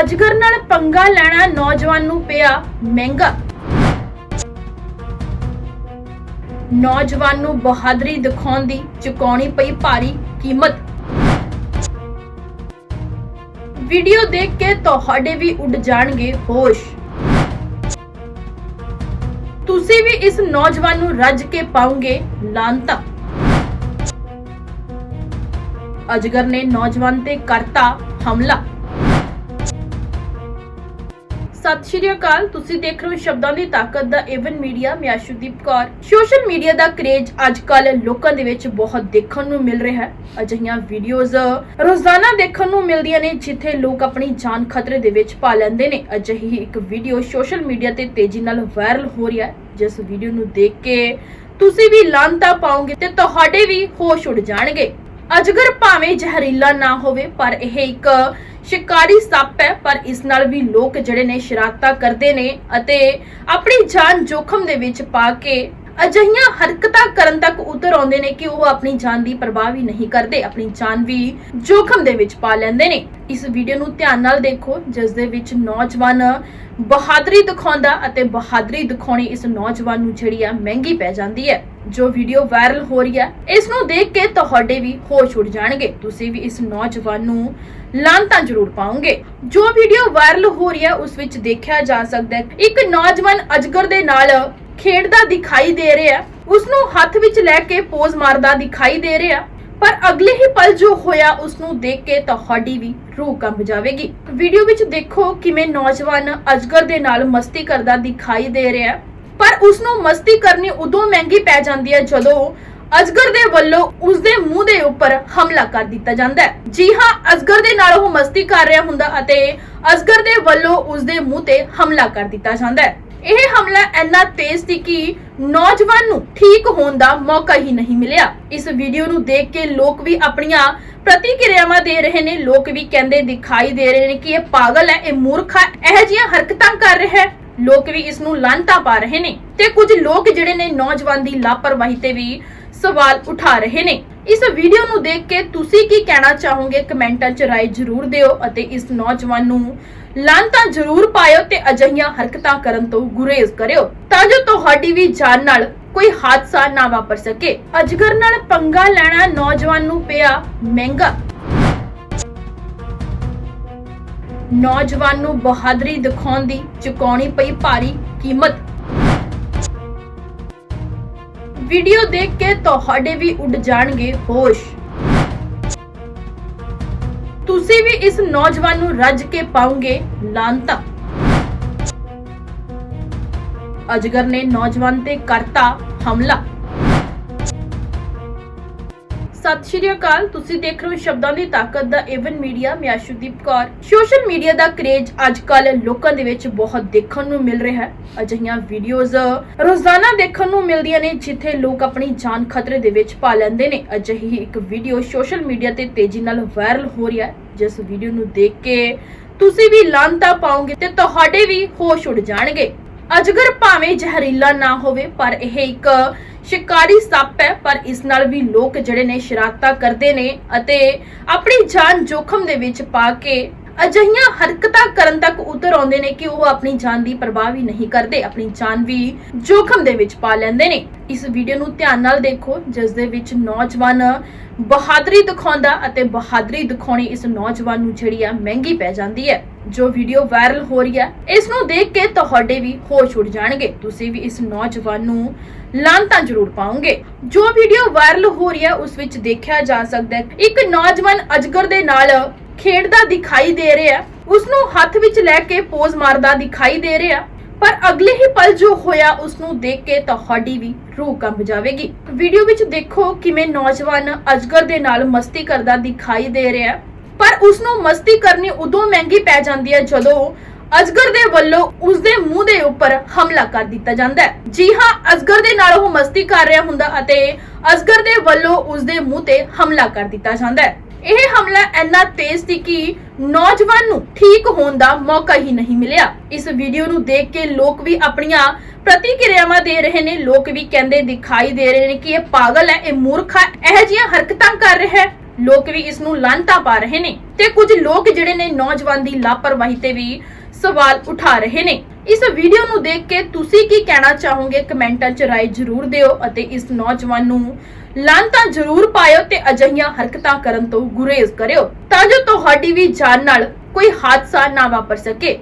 ਅਜਗਰ ਨਾਲ ਪੰਗਾ ਲੈਣਾ ਨੌਜਵਾਨ ਨੂੰ ਪਿਆ ਮਹਿੰਗਾ। ਨੌਜਵਾਨ ਨੂੰ ਬਹਾਦਰੀ ਦਿਖਾਉਣ ਦੀ ਚੁਕਾਉਣੀ ਪਈ ਭਾਰੀ ਕੀਮਤ। ਵੀਡੀਓ ਦੇਖ ਕੇ ਤੁਹਾਡੇ ਵੀ ਉੱਡ ਜਾਣਗੇ ਹੋਸ਼। ਤੁਸੀਂ ਵੀ ਇਸ ਨੌਜਵਾਨ ਨੂੰ ਰੱਜ ਕੇ ਪਾਉਂਗੇ ਲਾਂਤਾ। ਅਜਗਰ ਨੇ ਨੌਜਵਾਨ ਤੇ ਕਰਤਾ ਹਮਲਾ। ਸਤਿ ਸ਼੍ਰੀ ਅਕਾਲ। ਤੁਸੀਂ ਦੇਖ ਰਹੇ ਹੋ ਸ਼ਬਦਾਂ ਦੀ ਤਾਕਤ ਦਾ ਏਵਨ ਮੀਡੀਆ ਮੈਂ ਆਸ਼ੂਦੀਪ ਕੌਰ। ਸੋਸ਼ਲ ਮੀਡੀਆ ਦਾ ਕਰੇਜ ਅੱਜ ਕੱਲ ਲੋਕਾਂ ਦੇ ਵਿੱਚ ਬਹੁਤ ਦੇਖਣ ਨੂੰ ਮਿਲ ਰਿਹਾ ਹੈ। ਅਜਿਹੀਆਂ ਵੀਡੀਓਜ਼ ਰੋਜ਼ਾਨਾ ਦੇਖਣ ਨੂੰ ਮਿਲਦੀਆਂ ਨੇ, ਜਿੱਥੇ ਲੋਕ ਆਪਣੀ ਜਾਨ ਖਤਰੇ ਦੇ ਵਿੱਚ ਪਾ ਲੈਂਦੇ ਨੇ। ਅਜਿਹੀ ਇੱਕ ਵੀਡੀਓ ਸੋਸ਼ਲ ਮੀਡੀਆ ਤੇ ਤੇਜ਼ੀ ਨਾਲ ਵਾਇਰਲ ਹੋ ਰਹੀ ਹੈ, ਜਿਸ ਵੀਡੀਓ ਨੂੰ ਦੇਖ ਕੇ ਤੁਸੀਂ ਵੀ ਲਾਂਤਾ ਪਾਓਗੇ ਤੇ ਤੁਹਾਡੇ ਵੀ ਹੋਸ਼ ਉੱਡ ਜਾਣਗੇ। ਅਜਗਰ ਭਾਵੇਂ ਜ਼ਹਿਰੀਲਾ ਨਾ ਹੋਵੇ, ਪਰ ਇਹ ਇੱਕ ਸ਼ਿਕਾਰੀ ਸੱਪ ਹੈ, ਪਰ ਇਸ ਨਾਲ ਵੀ ਲੋਕ ਜਿਹੜੇ ਨੇ ਸ਼ਰਾਰਤਾਂ ਕਰਦੇ ਨੇ ਅਤੇ ਆਪਣੀ ਜਾਨ ਜੋਖਮ ਦੇ ਵਿੱਚ ਪਾ ਕੇ ਅਜਿਹੀਆਂ ਹਰਕਤਾਂ ਕਰਨ ਤੱਕ ਉਤਰ ਆਉਂਦੇ ਨੇ ਕਿ ਉਹ ਆਪਣੀ ਜਾਨ ਦੀ ਪਰਵਾਹ ਵੀ ਨਹੀਂ ਕਰਦੇ, ਆਪਣੀ ਜਾਨ ਵੀ ਜੋਖਮ ਦੇ ਵਿੱਚ ਪਾ ਲੈਂਦੇ ਨੇ। ਇਸ ਵੀਡੀਓ ਨੂੰ ਧਿਆਨ ਨਾਲ ਦੇਖੋ, ਜਿਸ ਦੇ ਵਿੱਚ ਨੌਜਵਾਨ ਬਹਾਦਰੀ ਦਿਖਾਉਂਦਾ ਅਤੇ ਬਹਾਦਰੀ ਦਿਖਾਉਣੀ ਇਸ ਨੌਜਵਾਨ ਨੂੰ ਜਿਹੜੀ ਆ ਮਹਿੰਗੀ ਪੈ ਜਾਂਦੀ ਹੈ। ਜੋ ਵੀਡੀਓ ਵਾਇਰਲ ਹੋ ਰਹੀ ਹੈ, ਇਸ ਨੂੰ ਦੇਖ ਕੇ ਤੁਹਾਡੇ ਵੀ ਹੋਸ਼ ਉੱਡ ਜਾਣਗੇ। ਤੁਸੀਂ ਵੀ ਇਸ ਨੌਜਵਾਨ ਨੂੰ ਲਾਂਤਾਂ ਜ਼ਰੂਰ ਪਾਉਂਗੇ ਜੋ ਵੀਡੀਓ ਵਾਇਰਲ ਹੋ ਰਹੀ ਹੈ, ਉਸ ਵਿੱਚ ਦੇਖਿਆ ਜਾ ਸਕਦਾ ਹੈ ਇੱਕ ਨੌਜਵਾਨ ਅਜਗਰ ਦੇ ਨਾਲ ਖੇਡਦਾ ਦਿਖਾਈ ਦੇ ਰਿਹਾ ਉਸ ਨੂੰ ਹੱਥ ਵਿੱਚ ਲੈ ਕੇ ਪੋਜ਼ ਮਾਰਦਾ ਦਿਖਾਈ ਦੇ ਰਿਹਾ, ਪਰ ਅਗਲੇ ਹੀ ਪਲ ਜੋ ਹੋਇਆ ਉਸ ਨੂੰ ਦੇਖ ਕੇ ਤੁਹਾਡੀ ਵੀ ਰੂਹ ਕੰਬ ਜਾਵੇਗੀ। ਵੀਡੀਓ ਵਿੱਚ ਦੇਖੋ ਕਿਵੇਂ ਨੌਜਵਾਨ ਅਜਗਰ ਦੇ ਨਾਲ ਮਸਤੀ ਕਰਦਾ ਦਿਖਾਈ ਦੇ ਰਿਹਾ, ਪਰ ਉਸ ਨੂੰ ਮਸਤੀ ਕਰਨੀ ਉਦੋਂ ਮਹਿੰਗੀ ਪੈ ਜਾਂਦੀ ਹੈ ਜਦੋਂ ਅਜਗਰ ਦੇ ਵੱਲੋਂ ਉਸ ਦੇ ਮੂੰਹ ਦੇ ਉੱਪਰ ਹਮਲਾ ਕਰ ਦਿੱਤਾ ਜਾਂਦਾ ਹੈ। ਜੀ ਹਾਂ, ਅਜਗਰ ਦੇ ਨਾਲ ਉਹ ਮਸਤੀ ਕਰ ਰਿਹਾ ਹੁੰਦਾ ਅਤੇ ਅਜਗਰ ਦੇ ਵੱਲੋਂ ਉਸ ਦੇ ਮੂੰਹ ਤੇ ਹਮਲਾ ਕਰ ਦਿੱਤਾ ਜਾਂਦਾ ਹੈ। ਇਹ ਹਮਲਾ ਇੰਨਾ ਤੇਜ਼ ਸੀ ਕਿ ਨੌਜਵਾਨ ਨੂੰ ਠੀਕ ਹੋਣ ਦਾ ਮੌਕਾ ਹੀ ਨਹੀਂ ਮਿਲਿਆ। ਇਸ ਵੀਡੀਓ ਨੂੰ ਦੇਖ ਕੇ ਲੋਕ ਵੀ ਆਪਣੀਆਂ ਪ੍ਰਤੀਕਿਰਿਆਵਾਂ ਦੇ ਰਹੇ ਨੇ। ਲੋਕ ਵੀ ਕਹਿੰਦੇ ਦਿਖਾਈ ਦੇ ਰਹੇ ਨੇ ਕਿ ਇਹ ਪਾਗਲ ਹੈ, ਇਹ ਮੂਰਖ ਹੈ ਇਹ ਜਿਹੀਆਂ ਹਰਕਤਾਂ ਕਰ ਰਿਹਾ ਹੈ। ਲੋਕ ਵੀ ਇਸ ਨੂੰ ਲਾਂਤਾ ਪਾ ਰਹੇ ਨੇ ਤੇ ਕੁਝ ਲੋਕ ਜਿਹੜੇ ਨੇ ਨੌਜਵਾਨ ਦੀ ਲਾਪਰਵਾਹੀ ਤੇ ਵੀ ਸਵਾਲ ਉਠਾ ਰਹੇ ਨੇ। ਇਸ ਵੀਡੀਓ ਨੂੰ ਦੇਖ ਕੇ ਤੁਸੀਂ ਕੀ ਕਹਿਣਾ ਚਾਹੋਗੇ? ਕਮੈਂਟਾਂ 'ਚ ਰਾਏ ਜ਼ਰੂਰ ਦਿਓ ਅਤੇ ਇਸ ਨੌਜਵਾਨ ਨੂੰ ਲਾਂਤਾ ਜ਼ਰੂਰ ਪਾਇਓ ਤੇ ਅਜਿਹੀਆਂ ਹਰਕਤਾਂ ਕਰਨ ਤੋਂ ਗੁਰੇਜ਼ ਕਰਿਓ, ਤਾਂ ਜੋ ਤੁਹਾਡੀ ਵੀ ਜਾਨ ਨਾਲ ਕੋਈ ਹਾਦਸਾ ਨਾ ਵਾਪਰ ਸਕੇ। ਅਜਗਰ ਨਾਲ ਪੰਗਾ ਲੈਣਾ ਨੌਜਵਾਨ ਨੂੰ ਪਿਆ ਮਹਿੰਗਾ। ਨੌਜਵਾਨ ਨੂੰ ਬਹਾਦਰੀ ਦਿਖਾਉਣ ਦੀ ਚੁਕਾਉਣੀ ਪਈ ਭਾਰੀ ਕੀਮਤ। ਵੀਡੀਓ ਦੇਖ ਕੇ ਤੁਹਾਡੇ ਵੀ ਉੱਡ ਜਾਣਗੇ ਹੋਸ਼। ਤੁਸੀਂ ਵੀ ਇਸ ਨੌਜਵਾਨ ਨੂੰ ਰੱਜ ਕੇ ਪਾਉਂਗੇ ਲਾਂਤਾ। ਅਜਗਰ ਨੇ ਨੌਜਵਾਨ ਤੇ ਕਰਤਾ ਹਮਲਾ। ਸਤਿ ਸ਼੍ਰੀ ਅਕਾਲ। ਤੁਸੀਂ ਦੇਖ ਰਹੇ ਹੋ ਸ਼ਬਦਾਂ ਦੀ ਤਾਕਤ ਦਾ ਏਵਨ ਮੀਡੀਆ ਮੈਂ ਆਸ਼ੂਦੀਪ ਕੌਰ। ਸੋਸ਼ਲ ਮੀਡੀਆ ਦਾ ਕਰੇਜ ਅੱਜ ਕੱਲ ਲੋਕਾਂ ਦੇ ਵਿੱਚ ਬਹੁਤ ਦੇਖਣ ਨੂੰ ਮਿਲ ਰਿਹਾ ਹੈ। ਅਜਿਹੀਆਂ ਵੀਡੀਓਜ਼ ਰੋਜ਼ਾਨਾ ਦੇਖਣ ਨੂੰ ਮਿਲਦੀਆਂ ਨੇ, ਜਿੱਥੇ ਲੋਕ ਆਪਣੀ ਜਾਨ ਖਤਰੇ ਦੇ ਵਿੱਚ ਪਾ ਲੈਂਦੇ ਨੇ। ਅਜਿਹੀ ਇੱਕ ਵੀਡੀਓ ਸੋਸ਼ਲ ਮੀਡੀਆ ਤੇ ਤੇਜ਼ੀ ਨਾਲ ਵਾਇਰਲ ਹੋ ਰਹੀ ਹੈ, ਜਿਸ ਵੀਡੀਓ ਨੂੰ ਦੇਖ ਕੇ ਤੁਸੀਂ ਵੀ ਲਾਂਤਾ ਪਾਓਗੇ ਤੇ ਤੁਹਾਡੇ ਵੀ ਹੋਸ਼ ਉੱਡ ਜਾਣਗੇ। ਅਜਗਰ ਭਾਵੇਂ ਜ਼ਹਿਰੀਲਾ ਨਾ ਹੋਵੇ, ਪਰ ਇਹ ਇੱਕ ਸ਼ਿਕਾਰੀ ਸੱਪ ਹੈ, ਪਰ ਇਸ ਨਾਲ ਵੀ ਲੋਕ ਜਿਹੜੇ ਨੇ ਸ਼ਰਾਰਤਾਂ ਕਰਦੇ ਨੇ ਅਤੇ ਆਪਣੀ ਜਾਨ ਜੋਖਮ ਦੇ ਵਿੱਚ ਪਾ ਕੇ ਅਜਿਹੀਆਂ ਹਰਕਤਾਂ ਕਰਨ ਤੱਕ ਉਤਰ ਆਉਂਦੇ ਨੇ ਕਿ ਉਹ ਆਪਣੀ ਜਾਨ ਦੀ ਪਰਵਾਹ ਵੀ ਨਹੀਂ ਕਰਦੇ, ਆਪਣੀ ਜਾਨ ਵੀ ਜੋਖਮ ਦੇ ਵਿੱਚ ਪਾ ਲੈਂਦੇ ਨੇ। ਇਸ ਵੀਡੀਓ ਨੂੰ ਧਿਆਨ ਨਾਲ ਦੇਖੋ, ਜਿਸ ਦੇ ਵਿੱਚ ਨੌਜਵਾਨ ਬਹਾਦਰੀ ਦਿਖਾਉਂਦਾ ਅਤੇ ਬਹਾਦਰੀ ਦਿਖਾਉਣੀ ਇਸ ਨੌਜਵਾਨ ਨੂੰ ਜਿਹੜੀ ਆ ਮਹਿੰਗੀ ਪੈ ਜਾਂਦੀ ਹੈ। ਜੋ ਵੀਡੀਓ ਵਾਇਰਲ ਹੋ ਰਹੀ ਹੈ, ਇਸ ਨੂੰ ਦੇਖ ਕੇ ਤੁਹਾਡੇ ਵੀ ਹੋਸ਼ ਉੱਡ ਜਾਣਗੇ। ਤੁਸੀਂ ਵੀ ਇਸ ਨੌਜਵਾਨ ਨੂੰ ਲਾਂਤਾਂ ਜ਼ਰੂਰ ਪਾਉਂਗੇ ਜੋ ਵੀਡੀਓ ਵਾਇਰਲ ਹੋ ਰਹੀ ਹੈ, ਉਸ ਵਿੱਚ ਦੇਖਿਆ ਜਾ ਸਕਦਾ ਹੈ। ਇੱਕ ਨੌਜਵਾਨ ਅਜਗਰ ਦੇ ਨਾਲ ਖੇਡਦਾ ਦਿਖਾਈ ਦੇ ਰਿਹਾ ਉਸ ਨੂੰ ਹੱਥ ਵਿੱਚ ਲੈ ਕੇ ਪੋਜ਼ ਮਾਰਦਾ ਦਿਖਾਈ ਦੇ ਰਿਹਾ ਪਰ ਅਗਲੇ ਹੀ ਪਲ ਜੋ ਹੋਇਆ, ਉਸ ਨੂੰ ਦੇਖ ਕੇ ਤੁਹਾਡੀ ਵੀ ਰੂਹ ਕੰਬ ਜਾਵੇਗੀ। ਵੀਡੀਓ ਵਿੱਚ ਦੇਖੋ ਕਿਵੇਂ ਨੌਜਵਾਨ ਅਜਗਰ ਦੇ ਨਾਲ ਮਸਤੀ ਕਰਦਾ ਦਿਖਾਈ ਦੇ ਰਿਹਾ ਪਰ ਉਸ ਨੂੰ ਮਸਤੀ ਕਰਨੀ ਉਦੋਂ ਮਹਿੰਗੀ ਪੈ ਜਾਂਦੀ ਹੈ ਜਦੋਂ ਅਜਗਰ ਦੇ ਵੱਲੋਂ ਉਸ ਦੇ ਮੂੰਹ ਦੇ ਉੱਪਰ ਹਮਲਾ ਕਰ ਦਿੱਤਾ ਜਾਂਦਾ ਹੈ। ਜੀ ਹਾਂ, ਅਜਗਰ ਦੇ ਨਾਲ ਉਹ ਮਸਤੀ ਕਰ ਰਿਹਾ ਹੁੰਦਾ ਅਤੇ ਅਜਗਰ ਦੇ ਵੱਲੋਂ ਉਸ ਦੇ ਮੂੰਹ ਤੇ ਹਮਲਾ ਕਰ ਦਿੱਤਾ ਜਾਂਦਾ ਹੈ। ਇਹ ਹਮਲਾ ਇੰਨਾ ਤੇਜ਼ ਸੀ ਕਿ ਨੌਜਵਾਨ ਨੂੰ ਠੀਕ ਹੋਣ ਦਾ ਮੌਕਾ ਹੀ ਨਹੀਂ ਮਿਲਿਆ। ਇਸ ਵੀਡੀਓ ਨੂੰ ਦੇਖ ਕੇ ਲੋਕ ਵੀ ਆਪਣੀਆਂ ਪ੍ਰਤੀਕਿਰਿਆਵਾਂ ਦੇ ਰਹੇ ਨੇ। ਲੋਕ ਵੀ ਕਹਿੰਦੇ ਦਿਖਾਈ ਦੇ ਰਹੇ ਨੇ ਕਿ ਇਹ ਪਾਗਲ ਹੈ, ਇਹ ਮੂਰਖ ਹੈ, ਇਹ ਜਿਹੀਆਂ ਹਰਕਤਾਂ ਕਰ ਰਿਹਾ ਹੈ। ਲੋਕ ਵੀ ਇਸ ਨੂੰ ਲਾਂਤਾ ਪਾ ਰਹੇ ਨੇ ਤੇ ਕੁਝ ਲੋਕ ਜਿਹੜੇ ਨੇ ਨੌਜਵਾਨ ਦੀ ਲਾਪਰਵਾਹੀ ਤੇ ਵੀ ਸਵਾਲ ਉਠਾ ਰਹੇ ਨੇ। ਇਸ ਵੀਡੀਓ ਨੂੰ ਦੇਖ ਕੇ ਤੁਸੀਂ ਕੀ ਕਹਿਣਾ ਚਾਹੋਗੇ? ਕਮੈਂਟਾਂ 'ਚ ਰਾਏ ਜ਼ਰੂਰ ਦਿਓ ਅਤੇ ਇਸ ਨੌਜਵਾਨ ਨੂੰ ਲਾਂਤਾ ਜ਼ਰੂਰ ਪਾਇਓ ਤੇ ਅਜਿਹੀਆਂ ਹਰਕਤਾਂ ਕਰਨ ਤੋਂ ਗੁਰੇਜ਼ ਕਰਿਓ ਤਾਂ ਜੋ ਤੁਹਾਡੀ ਵੀ ਜਾਨ ਨਾਲ ਕੋਈ ਹਾਦਸਾ ਨਾ ਵਾਪਰ ਸਕੇ।